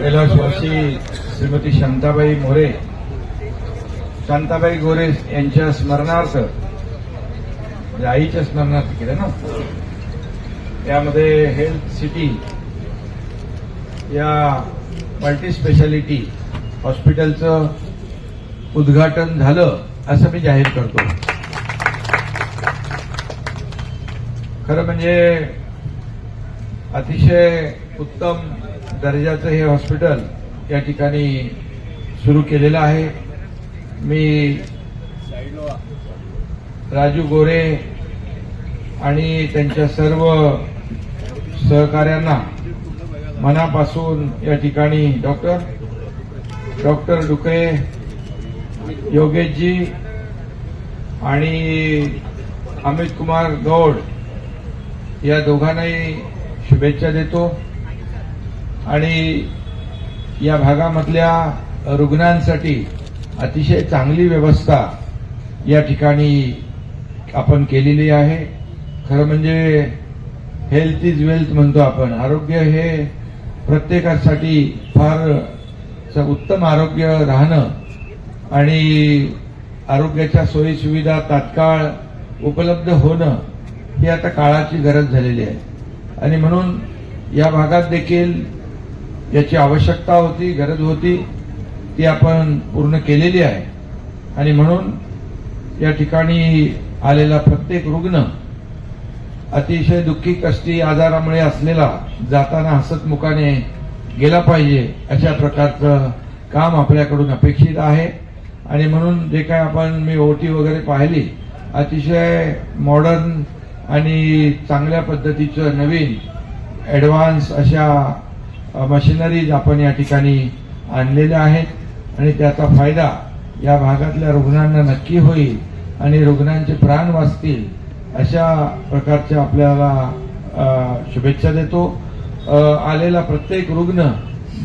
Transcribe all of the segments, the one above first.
कैलासवासी श्रीमती शांताबाई मोरे शांताबाई गोरे यांच्या स्मरणार्थ म्हणजे आईच्या स्मरणार्थ केलं ना? त्यामध्ये हेल्थ सिटी या मल्टी स्पेशालिटी हॉस्पिटलचं उद्घाटन झालं असं मी जाहीर करतो. खरं म्हणजे अतिशय उत्तम दर्जाचं हे हॉस्पिटल या ठिकाणी सुरू केलेलं आहे. मी राजू गोरे आणि त्यांच्या सर्व सहकाऱ्यांना मनापासून या ठिकाणी डॉक्टर डॉक्टर डुकरे योगेशजी आणि अमित कुमार गौड या दोघांनाही शुभेच्छा देतो. आणि या भागामधल्या रुग्णांसाठी अतिशय चांगली व्यवस्था या ठिकाणी आपण केलेली आहे. खरं म्हणजे हेल्थ इज वेल्थ म्हणतो आपण. आरोग्य हे प्रत्येकासाठी फार उत्तम आरोग्य राहणं आणि आरोग्याच्या सोयीसुविधा तात्काळ उपलब्ध होणं ही आता काळाची गरज झालेली आहे. आणि म्हणून या भागात देखील याची आवश्यकता होती गरज होती ती आपण पूर्ण केलेली आहे. आणि म्हणून या ठिकाणी आलेला प्रत्येक रुग्ण अतिशय दुःखी कष्टी आजारामुळे असलेला जाताना हसतमुखाने गेला पाहिजे अशा प्रकारचं काम आपल्याकडून अपेक्षित आहे. आणि म्हणून जे काय आपण मी ओटी वगैरे पाहिली अतिशय मॉडर्न आणि चांगल्या पद्धतीचं नवीन ॲडव्हान्स अशा मशिनरीज आपण या ठिकाणी आणलेल्या आहेत आणि त्याचा फायदा या भागातल्या रुग्णांना नक्की होईल आणि रुग्णांचे प्राण वाचतील अशा प्रकारच्या आपल्याला शुभेच्छा देतो. आलेला प्रत्येक रुग्ण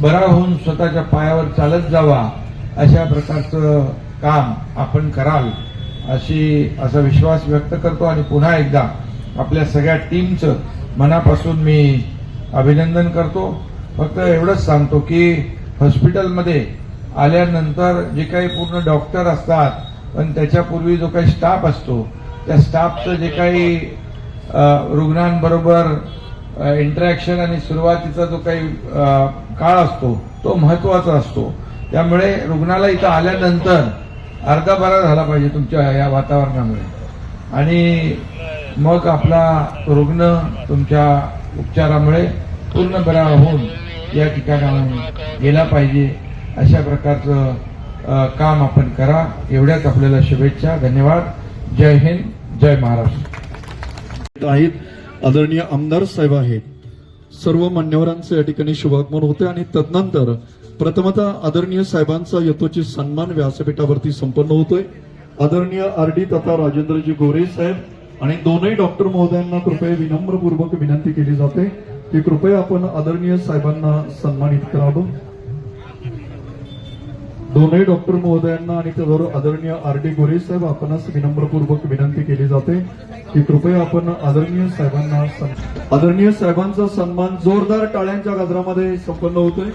बरा होऊन स्वतःच्या पायावर चालत जावा अशा प्रकारचं काम आपण कराल अशी असा विश्वास व्यक्त करतो. आणि पुन्हा एकदा आपल्या सगळ्या टीमचं मनापासून मी अभिनंदन करतो. फक्त एवढंच सांगतो की हॉस्पिटलमध्ये आल्यानंतर जे काही पूर्ण डॉक्टर असतात पण त्याच्यापूर्वी जो काही स्टाफ असतो त्या स्टाफचं जे काही रुग्णांबरोबर इंटरॅक्शन आणि सुरुवातीचा जो काही काळ असतो तो महत्त्वाचा असतो. त्यामुळे रुग्णाला इथं आल्यानंतर अर्धा बरा झाला पाहिजे तुमच्या या वातावरणामुळे. आणि मग आपला रुग्ण तुमच्या उपचारामुळे पूर्ण बरा होऊन या ठिकाणाहून गेला पाहिजे अशा प्रकारचं काम आपण करा. एवढ्याच आपल्याला शुभेच्छा. धन्यवाद. जय हिंद. जय महाराष्ट्र. आहेत आदरणीय आमदार साहेब आहेत. सर्व मान्यवरांचे या ठिकाणी शुभागमन होते आणि तदनंतर प्रथमतः आदरणीय साहेबांचा यथोचित सन्मान व्यासपीठावरती संपन्न होतोय. आदरणीय आर डी तथा राजेंद्रजी गोरे साहेब आणि दोनही डॉक्टर महोदयांना कृपया विनम्रपूर्वक विनंती केली जाते. की कृपया आपण आदरणीय साहेबांना सन्मानित करावं. दोनही डॉक्टर महोदयांना आणि त्याबरोबर आदरणीय आर डी गोरे साहेब आपणास विनम्रपूर्वक विनंती केली जाते की कृपया आपण आदरणीय साहेबांना आदरणीय साहेबांचा सन्मान जोरदार टाळ्यांच्या गजरामध्ये संपन्न होतोय.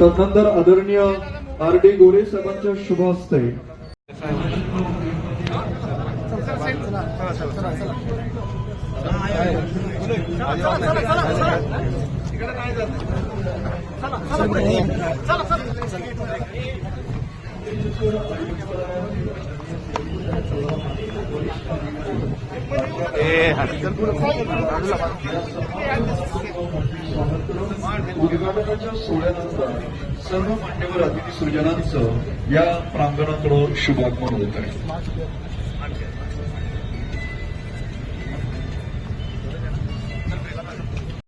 तदनंतर आदरणीय आर डी गोरे साहेबांच्या शुभ हस्ते उद्घाटनाच्या सोहळ्यानंतर सर्व मान्यवर अतिथी सृजनांचं या प्रांगणाकडं शुभागमन होत आहे.